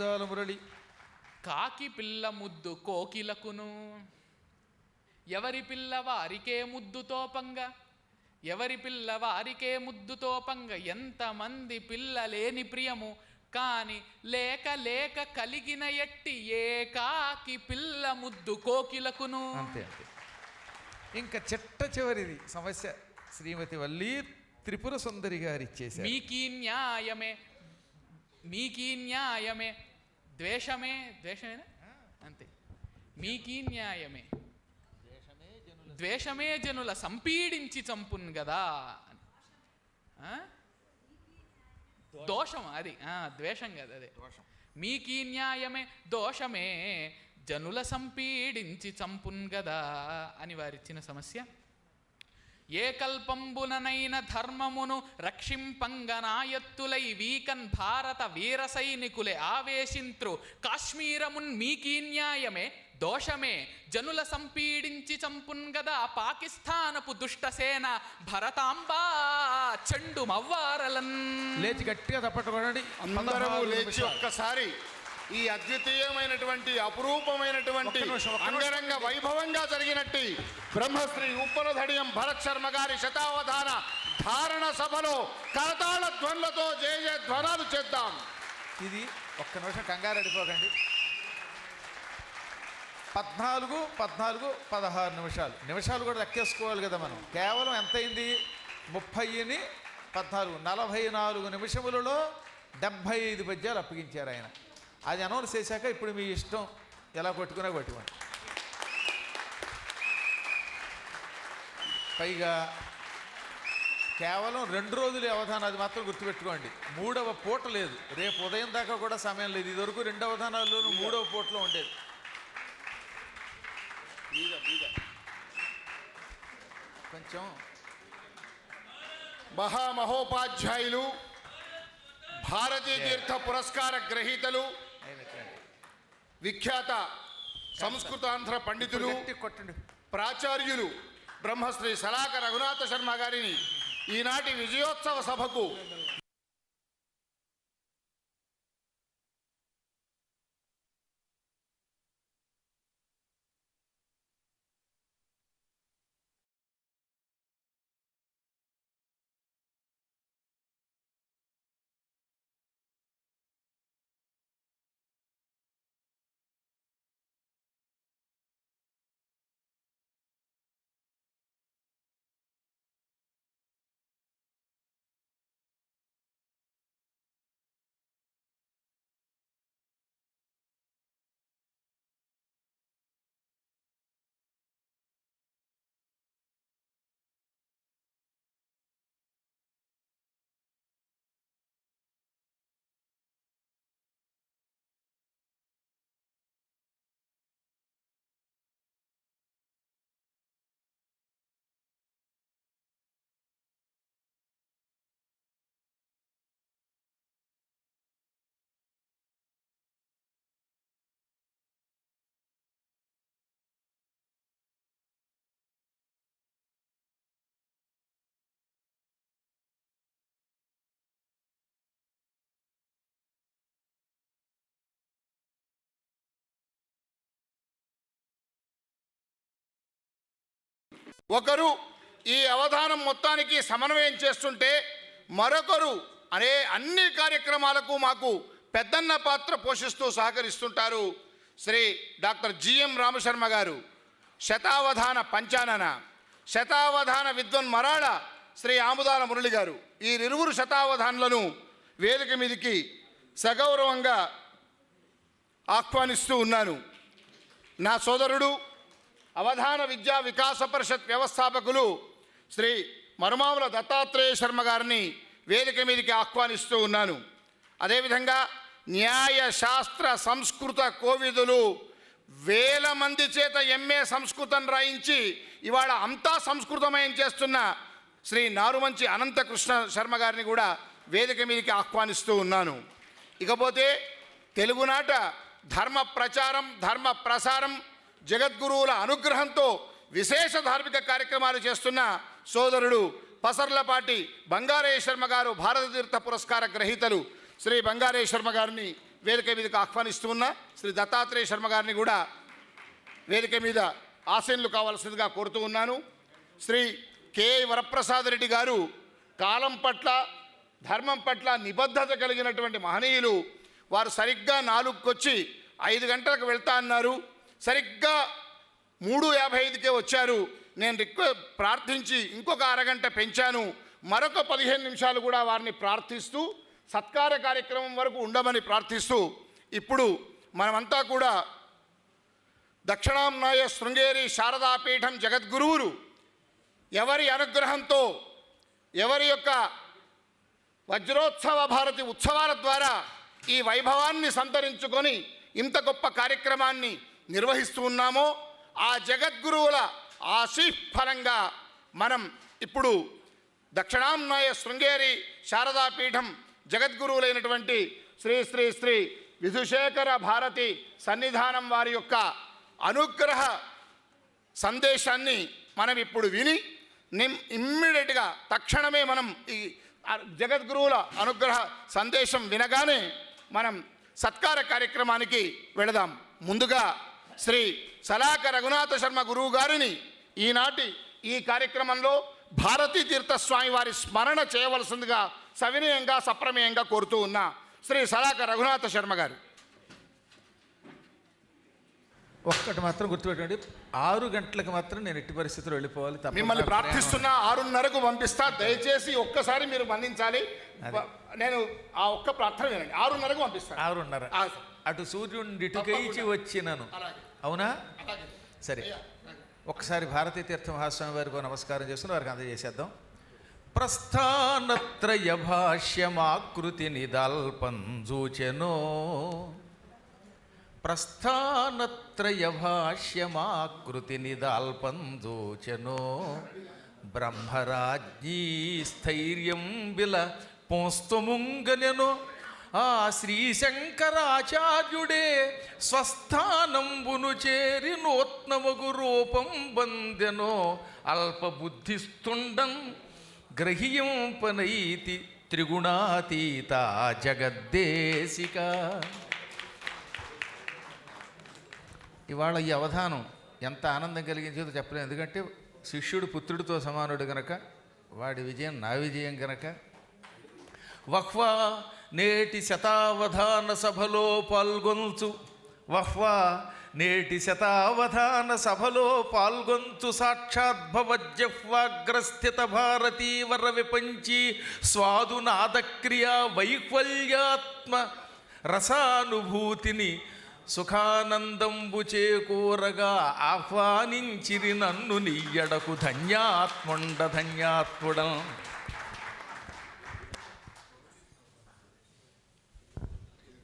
ఆముదాల మురళి. కాకి పిల్ల ముద్దు కోకిలకును. ఎవరి పిల్ల వారికే ముద్దుతో పంగ ఎవరి పిల్ల వారికే ముద్దుతో పంగ ఎంతమంది పిల్లలేని ప్రియము? కాని లేక లేక కలిగిన ఎట్టి ఏ కాకి పిల్ల ముద్దు కోకిలకును? అంతే అంతే. ఇంకా చిట్ట చివరిది సమస్య. శ్రీమతి వల్లి త్రిపుర సుందరి గారు ఇచ్చేశారు. మీకీ న్యాయమే మీకీ న్యాయమే. ద్వేషమే ద్వేషమేనా? అంతే. మీకీ న్యాయమే. ద్వేషమే జనుల సంపీడించి చంపున్ కదా? దోషం అది. ద్వేషం కదా అదే. మీకీ న్యాయమే దోషమే జనుల సంపీడించి చంపున్ గదా అని వారిచ్చిన సమస్య. ఏ కల్పంబుననైన ధర్మమును రక్షింపంగనాయత్తులై వీకన్ భారత వీర సైనికులే ఆవేశింత్రు. కాశ్మీరమున్ మీకీ న్యాయమే దోషమే. జనుల సంపీడించి చంపున్ గదా పాకిస్తానపు దుష్టసేన భరతాంబా చెండు మవ్వారలన్. లేచి గట్టిగా తప్పట్టుకోండి అందరము లేచి ఒక్కసారి ఈ అద్వితీయమైనటువంటి అపురూపమైనటువంటి. అంగరంగ వైభవంగా జరిగినట్టు బ్రహ్మశ్రీ ఉప్పలధడియం భరత్ శర్మ గారి శతావధాన ధారణ సభలో కరతాళ ధ్వనులతో జయ జయ ధ్వనాలు చేద్దాం. ఇది ఒక్క నిమిషం కంగారు అడిపోకండి పద్నాలుగు పద్నాలుగు పదహారు నిమిషాలు. నిమిషాలు కూడా లెక్కేసుకోవాలి కదా మనం. కేవలం ఎంతైంది? ముప్పైని పద్నాలుగు నలభై నాలుగు నిమిషములలో డెబ్భై ఐదు పద్యాలు అప్పగించారు ఆయన. అది అనౌన్స్ చేశాక ఇప్పుడు మీ ఇష్టం ఎలా కొట్టుకున్నా కొట్టుకోండి. పైగా కేవలం రెండు రోజులు అవధానం అది మాత్రం గుర్తుపెట్టుకోండి. మూడవ పూట లేదు. రేపు ఉదయం దాకా కూడా సమయం లేదు. ఇదివరకు రెండు అవధానాల్లోనూ మూడవ పూటలో ఉండేది. కొంచెం మహామహోపాధ్యాయులు భారతీ తీర్థ పురస్కార గ్రహీతలు. విఖ్యాత సంస్కృతాంధ్ర పండితులు ప్రాచార్యులు బ్రహ్మశ్రీ సలాక రఘునాథ శర్మ గారిని ఈనాటి విజయోత్సవ సభకు ఒకరు ఈ అవధానం మొత్తానికి సమన్వయం చేస్తుంటే మరొకరు అనే అన్ని కార్యక్రమాలకు మాకు పెద్దన్న పాత్ర పోషిస్తూ సహకరిస్తుంటారు శ్రీ డాక్టర్ జిఎం రామశర్మ గారు. శతావధాన పంచానన శతావధాన విద్వన్ మరాళ శ్రీ ఆముదాల మురళి గారు. ఈ ఇరువురు శతావధానులను వేదిక మీదికి సగౌరవంగా ఆహ్వానిస్తూ ఉన్నాను. నా సోదరుడు అవధాన విద్యా వికాస పరిషత్ వ్యవస్థాపకులు శ్రీ మరుమాముల దత్తాత్రేయ శర్మ గారిని వేదిక మీదకి ఆహ్వానిస్తూ ఉన్నాను. అదేవిధంగా న్యాయ శాస్త్ర సంస్కృత కోవిదులు వేల మంది చేత ఎంఏ సంస్కృతం రాయించి ఇవాళ అంతా సంస్కృతమయం చేస్తున్న శ్రీ నారుమంచి అనంతకృష్ణ శర్మ గారిని కూడా వేదిక మీదకి ఆహ్వానిస్తూ ఉన్నాను. ఇకపోతే తెలుగునాట ధర్మ ప్రచారం ధర్మ ప్రసారం జగద్గురువుల అనుగ్రహంతో విశేష ధార్మిక కార్యక్రమాలు చేస్తున్న సోదరుడు పసర్లపాటి బంగారయ్య శర్మ గారు భారత తీర్థ పురస్కార గ్రహీతలు. శ్రీ బంగారయ్య శర్మ గారిని వేదిక మీదకి ఆహ్వానిస్తూ ఉన్న శ్రీ దత్తాత్రేయ శర్మ గారిని కూడా వేదిక మీద ఆసీనులు కావాల్సిందిగా కోరుతూ ఉన్నాను. శ్రీ కె. వరప్రసాద్ రెడ్డి గారు కాలం పట్ల ధర్మం పట్ల నిబద్ధత కలిగినటువంటి మహనీయులు. వారు సరిగ్గా నాలుగుకొచ్చి ఐదు గంటలకు వెళ్తా అన్నారు. సరిగ్గా మూడు యాభై ఐదుకే వచ్చారు. నేను రిక్వె ప్రార్థించి ఇంకొక అరగంట పెంచాను. మరొక పదిహేను నిమిషాలు కూడా వారిని ప్రార్థిస్తూ సత్కార కార్యక్రమం వరకు ఉండమని ప్రార్థిస్తూ ఇప్పుడు మనమంతా కూడా దక్షిణాంనాయ శృంగేరి శారదాపీఠం జగద్గురువులు ఎవరి అనుగ్రహంతో ఎవరి యొక్క వజ్రోత్సవ భారతి ఉత్సవాల ద్వారా ఈ వైభవాన్ని సంతరించుకొని ఇంత గొప్ప కార్యక్రమాన్ని నిర్వహిస్తూ ఉన్నామో ఆ జగద్గురువుల ఆశీఫలంగా మనం ఇప్పుడు దక్షిణాంనాయ శృంగేరి శారదాపీఠం జగద్గురువులైనటువంటి శ్రీ శ్రీ శ్రీ విధుశేఖర భారతి సన్నిధానం వారి యొక్క అనుగ్రహ సందేశాన్ని మనం ఇప్పుడు విని నిమ్ ఇమ్మీడియట్గా తక్షణమే మనం ఈ జగద్గురువుల అనుగ్రహ సందేశం వినగానే మనం సత్కార కార్యక్రమానికి వెళదాం. ముందుగా శ్రీ సలాక రఘునాథ శర్మ గురువు గారిని ఈనాటి ఈ కార్యక్రమంలో భారతీ తీర్థస్వామి వారి స్మరణ చేయవలసిందిగా సవినయంగా సప్రమేయంగా కోరుతూ ఉన్న శ్రీ సలాక రఘునాథ శర్మ గారు. ఒక్కటి మాత్రం గుర్తుపెట్టండి ఆరు గంటలకు మాత్రం నేను ఎట్టి పరిస్థితుల్లో వెళ్ళిపోవాలి మిమ్మల్ని. ప్రార్థిస్తున్న ఆరున్నరకు పంపిస్తా. దయచేసి ఒక్కసారి మీరు మన్నించాలి. నేను ఆ ఒక్క ప్రార్థన వినండి. ఆరున్నరకు పంపిస్తాను. ఆరున్నర. అటు సూర్యుడిని ఇటుకైచి వచ్చినను. అవునా. సరే. ఒకసారి భారతీ తీర్థ మహాస్వామి వారికి నమస్కారం చేసుకుని వారికి అందజేసేద్దాం. ప్రస్థానత్రయ భాష్యమాకృతి నిదల్పంజూచెనో ప్రస్థానత్రయ భాష్యమాకృతి నిదాల్పంజోచనో బ్రహ్మరాజ్ఞీ స్థైర్యం బిల పోస్తముంగనెను ఆ శ్రీశంకరాచార్యుడే స్వస్థానంబును చేరి నూత్నమగు రూపం బందెనో అల్పబుద్ధిస్తుండం గ్రహీయంపనైతి త్రిగుణాతీత జగద్దేశిక. ఇవాళ ఈ అవధానం ఎంత ఆనందం కలిగించేదో చెప్పలేదు ఎందుకంటే శిష్యుడు పుత్రుడితో సమానుడు గనక వాడి విజయం నా విజయం గనక. వహ్వా నేటి శతావధాన సభలో పాల్గొంచు. వహ్వా నేటి శతావధాన సభలో పాల్గొంచు సాక్షాద్భవజ్జహ్వాగ్రస్థిత భారతీవర విపంచి స్వాదునాదక్రియా వైఫల్యాత్మ రసానుభూతిని సుఖానందంబు చేకూరగా ఆహ్వానించిరి నన్ను నీయడకు ధన్యాత్ముండ ధన్యాత్ముడం